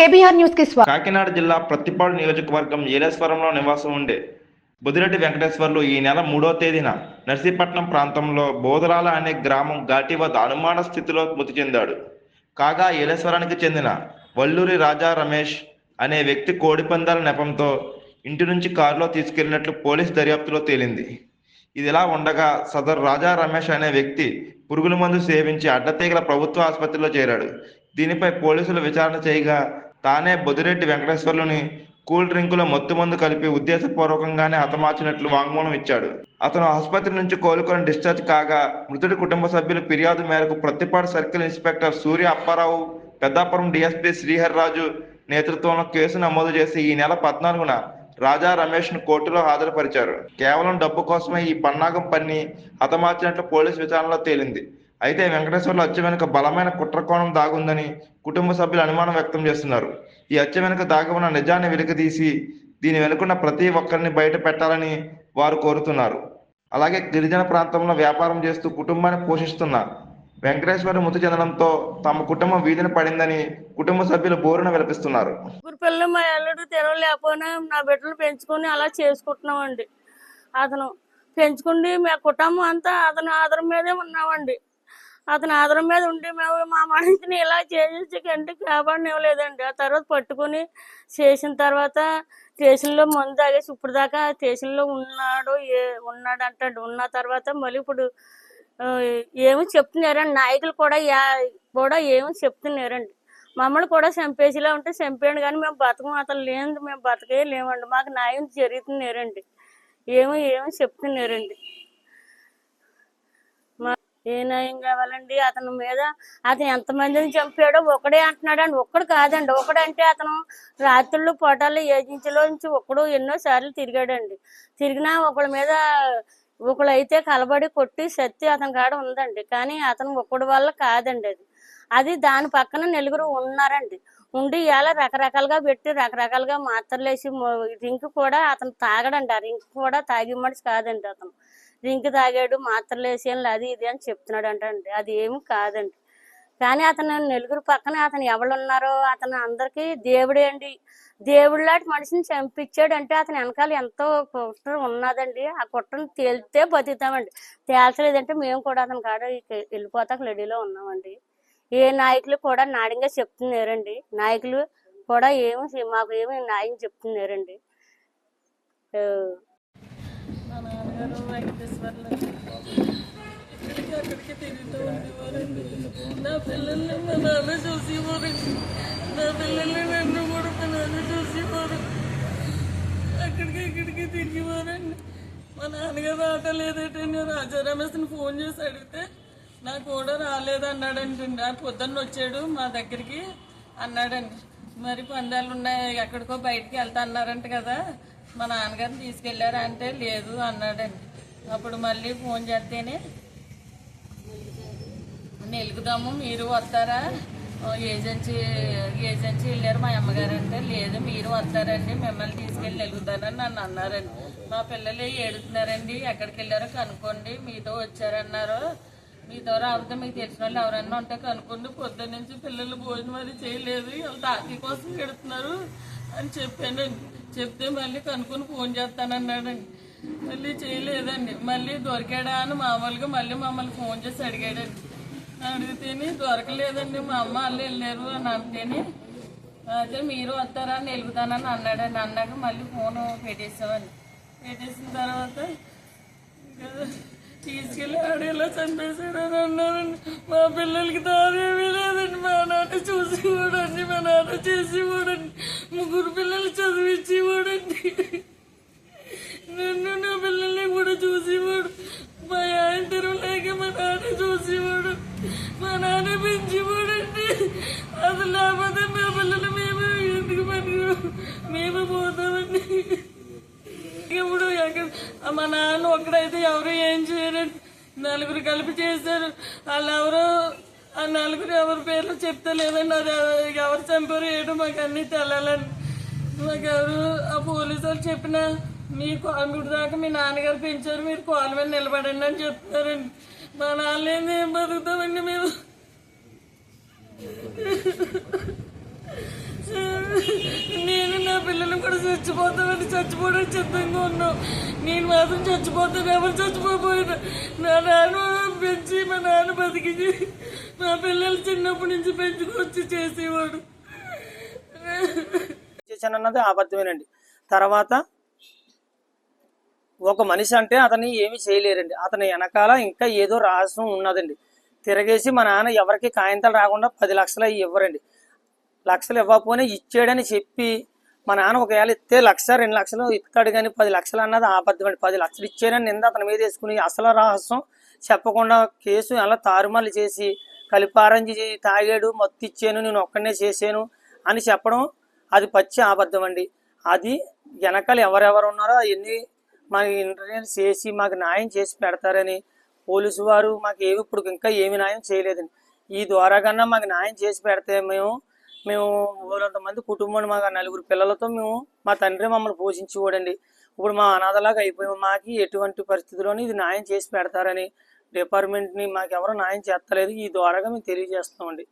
KBR న్యూస్కి స్వాగతం. కాకినాడ జిల్లా ప్రతిపాడు నియోజకవర్గం ఏలేశ్వరంలో నివాసం ఉండే బుదిరెడ్డి వెంకటేశ్వర్లు ఈ నెల మూడో తేదీన నర్సీపట్నం ప్రాంతంలో బోధరాల అనే గ్రామం ఘాటి వద్ద అనుమాన స్థితిలో మృతి చెందాడు. కాగా ఏలేశ్వరానికి చెందిన వల్లూరి రాజా రమేష్ అనే వ్యక్తి కోడిపందాల నెపంతో ఇంటి నుంచి కారులో తీసుకెళ్ళినట్లు పోలీస్ దర్యాప్తులో తేలింది. ఇదిలా ఉండగా సదర్ రాజా రమేష్ అనే వ్యక్తి పురుగుల మందు సేవించి అడ్డతీగల ప్రభుత్వ ఆసుపత్రిలో చేరాడు. దీనిపై పోలీసులు విచారణ చేయగా తానే బొదిరెడ్డి వెంకటేశ్వర్లుని కూల్ డ్రింకులో మత్తు మందు కలిపి ఉద్దేశపూర్వకంగానే హతమార్చినట్లు వాంగ్మూలం ఇచ్చాడు. అతను ఆసుపత్రి నుంచి కోలుకొని డిశ్చార్జ్ కాగా మృతుడి కుటుంబ సభ్యుల ఫిర్యాదు మేరకు Prathipadu circle inspector Surya Apparao Peddapuram DSP Srihar Raju నేతృత్వంలో కేసు నమోదు చేసి ఈ నెల పద్నాలుగున రాజా రమేష్ను కోర్టులో హాజరుపరిచారు. కేవలం డబ్బు కోసమే ఈ పన్నాగం పన్ని హతమార్చినట్లు పోలీస్ విచారణలో తేలింది. అయితే వెంకటేశ్వర్లు హత్య వెనుక బలమైన కుట్రకోణం దాగుందని కుటుంబ సభ్యులు అనుమానం వ్యక్తం చేస్తున్నారు. ఈ హత్య వెనుక దాగి ఉన్న నిజాన్ని వెలికితీసి దీని వెనుకున్న ప్రతి ఒక్కరిని బయట పెట్టాలని వారు కోరుతున్నారు. అలాగే గిరిజన ప్రాంతంలో వ్యాపారం చేస్తూ కుటుంబాన్ని పోషిస్తున్న వెంకటేశ్వర మృతి చెందడంతో తమ కుటుంబం వీధిన పడిందని కుటుంబ సభ్యులు బోరున విలపిస్తున్నారు. పిల్లలు మా అల్లుడు తినలేకపోయినా నా బిడ్డలు పెంచుకొని అలా చేసుకుంటున్నామండి. అతను పెంచుకుండి మా కుటుంబం అంతా అతను ఆధారం మీదే ఉన్నామండి. అతను ఆధారం మీద ఉండి మేము మా మనిషిని ఇలా చేసేసి కంటికి కాపాడనివ్వలేదండి. ఆ తర్వాత పట్టుకొని చేసిన తర్వాత స్టేషన్లో మందు తాగేసి ఇప్పుడు దాకా స్టేషన్లో ఉన్నాడు ఏ ఉన్నాడు అంటాడు ఉన్న తర్వాత మళ్ళీ ఇప్పుడు ఏమి ఏమో చెప్తున్నారండి. నాయకులు కూడా యా- కూడా ఏమో చెప్తున్నారండి. మమ్మల్ని కూడా చంపేసేలా ఉంటే చంపేయండి కానీ మేము బతకం అతను లేదు మేము బతకే లేమండి. మాకు న్యాయం జరుగుతున్నారండి. ఏమో ఏమో చెప్తున్నారండి. ఏ న్యాయం కావాలండి? అతని మీద అతను ఎంతమందిని చంపాడో ఒకడే అంటున్నాడండి. ఒక్కడు కాదండి. ఒకడంటే అతను రాత్రులు పొటాలు ఏజెన్సీలో నుంచి ఒక్కడు ఎన్నో సార్లు తిరిగాడండి. తిరిగినా ఒకళ్ళ మీద ఒకళ్ళు అయితే కలబడి కొట్టి శక్తి అతని కాడ ఉందండి. కానీ అతను ఒక్కడి వల్ల కాదండి అది. అది దాని పక్కన నలుగురు ఉన్నారండి. ఉండి ఇలా రకరకాలుగా పెట్టి రకరకాలుగా మాత్రలు వేసి రింక్ కూడా అతను తాగడండి. ఆ రింక్ కూడా తాగి మనిషి కాదండి అతను. రింక్ తాగాడు మాత్రలు వేసేయాలి అది ఇది అని చెప్తున్నాడు అంటే అది ఏమి కాదండి. కానీ అతను నలుగురు పక్కన అతను ఎవరు ఉన్నారో అతను అందరికీ దేవుడే అండి. దేవుడు లాంటి మనిషిని చంపించాడు అంటే అతని వెనకాల ఎంతో కుట్ర ఉన్నదండి. ఆ కుట్రను తేలితే బతుకుతామండి. తేల్చలేదంటే మేము కూడా అతని కాడ వెళ్ళిపోతాక రెడీలో ఉన్నామండి. ఏ నాయకులు కూడా నాడిగా చెప్తున్నారండి. నాయకులు కూడా ఏమి మాకు ఏమి న్యాయం చెప్తున్నారండి. మా నాన్నగారు వెంకటేశ్వర్లు. ఇక్కడికి అక్కడికి తిరుగుతూ ఉండేవారండి. నా పిల్లల్ని మా నాన్న చూసేవారండి నా పిల్లల్ని నన్ను కూడా మా నాన్న చూసేవారు. అక్కడికి ఇక్కడికి తిరిగేవారండి. మా నాన్నగారు ఆట లేదంటే రాజా రమేష్ని ఫోన్ చేసి అడిగితే నాకు కూడా రాలేదన్నాడంటండి. ఆ పొద్దున్న వచ్చాడు మా దగ్గరికి అన్నాడండి. మరి పందాలు ఉన్నాయి ఎక్కడికో బయటికి వెళ్తా అన్నారంట కదా. మా నాన్నగారిని తీసుకెళ్ళారా అంటే లేదు అన్నాడండి. అప్పుడు మళ్ళీ ఫోన్ చేస్తేనే వెలుగుదాము మీరు వస్తారా? ఏజెన్సీ ఏజెన్సీ వెళ్ళారు మా అమ్మగారు అంటే లేదు మీరు వస్తారండి మిమ్మల్ని తీసుకెళ్ళి వెలుగుతారని నన్ను అన్నారండి. మా పిల్లలు ఏడుతున్నారండి ఎక్కడికి వెళ్ళారో కనుక్కోండి మీతో వచ్చారన్నారు. మీ ద్వారా రాకపోతే మీకు తెలిసిన వాళ్ళు ఎవరన్నా ఉంటే కనుక్కోండి. పొద్దున్న నుంచి పిల్లలు భోజనం అది చేయలేదు. వాళ్ళు తాకి కోసం పెడుతున్నారు అని చెప్పానండి చెప్తే మళ్ళీ కనుక్కొని ఫోన్ చేస్తానన్నాడండి. మళ్ళీ చేయలేదండి. మళ్ళీ దొరికాడా అని మామూలుగా మళ్ళీ మమ్మల్ని ఫోన్ చేసి అడిగాడండి. అడిగితేనే దొరకలేదండి. మా అమ్మ వాళ్ళు వెళ్ళారు అని అంటేనే అయితే మీరు వస్తారా అని వెలుగుతానని అన్నాక మళ్ళీ ఫోన్ పెట్టేసామని పెట్టేసిన తర్వాత ఇంకా తీసుకెళ్ళి ఆడేలా చంపేశాడు అన్నారు మా పిల్లలకి దారేమీ లేదండి. మా నాన్న చూసేవాడండి. మా నాన్న చేసి కూడండి ముగ్గురు పిల్లలు చదివించి కూడండి నన్ను నా పిల్లల్ని కూడా చూసేవాడు. మా ఆయన లేక మా నాన్న చూసేవాడు. మా నాన్న పెంచేవాడండి. అసలు లేకపోతే మా పిల్లలు మేము. ఎందుకు పని మేము పోతామండి ఇప్పుడు ఎక్కడ మా నాన్న ఎవరు ఏం చేయరు నలుగురు కలిపి చేశారు. వాళ్ళు ఎవరు ఆ నలుగురు ఎవరి పేర్లు చెప్తలేదండి అది ఎవరు చంపారు ఏడు మాకు అన్నీ తెలాలని మాకు ఎవరు ఆ పోలీసు వాళ్ళు చెప్పిన మీ కాన్గుడి దాకా మీ నాన్నగారు పెంచారు మీరు కాలు మీద నిలబడండి అని చెప్తున్నారండి. మా నాన్న ఏం బతుకుతామండి మేము? పిల్లలు కూడా చచ్చిపోతామని చచ్చిపోవడం సిద్ధంగా ఉన్నాం. నేను మాత్రం చచ్చిపోతాను ఎవరు చచ్చిపోయినా నా నాన్న పెంచి మా నాన్న బతికి మా పిల్లలు చిన్నప్పటి నుంచి పెంచుకొచ్చి చేసేవాడు. చేశానన్నది అబద్ధమేనండి తర్వాత ఒక మనిషి అంటే అతన్ని ఏమి చేయలేరండి. అతని వెనకాల ఇంకా ఏదో రహస్యం ఉన్నదండి. తిరగేసి మా నాన్న ఎవరికి కాయంతలు రాకుండా పది లక్షలు అవి ఇవ్వరండి. లక్షలు ఇవ్వకపోయినా ఇచ్చాడని చెప్పి మా నాన్న ఒకవేళ ఇస్తే లక్ష రెండు లక్షలు ఇస్తాడు కానీ పది లక్షలు అన్నది ఆబద్ధమండి పది లక్షలు ఇచ్చాడని నింద అతని మీద వేసుకుని అసలు రహస్యం చెప్పకుండా కేసు అలా తారుమాలు చేసి కలిపారంజి చేసి తాగాడు మత్తు ఇచ్చాను నేను ఒక్కడనే చేశాను అని చెప్పడం అది పచ్చి అబద్ధం అండి. అది వెనకాల ఎవరెవరు ఉన్నారో అవన్నీ మాకు ఇంటర్వ్యూ చేసి మాకు న్యాయం చేసి పెడతారని పోలీసు వారు మాకు ఏమి ఇప్పుడు ఇంకా ఏమి న్యాయం చేయలేదండి. ఈ ద్వారా కన్నా మాకు న్యాయం చేసి పెడితే మేము మేము ఊరంత మంది కుటుంబం మాకు నలుగురు పిల్లలతో మేము మా తండ్రి మమ్మల్ని పోషించేవాడండి. ఇప్పుడు మా అనాథలాగా అయిపోయి మాకు ఎటువంటి పరిస్థితుల్లోనూ ఇది న్యాయం చేసి పెడతారని డిపార్ట్మెంట్ని మాకు ఎవరు న్యాయం చేస్తలేదు. ఈ ద్వారాగా మేము తెలియజేస్తామండి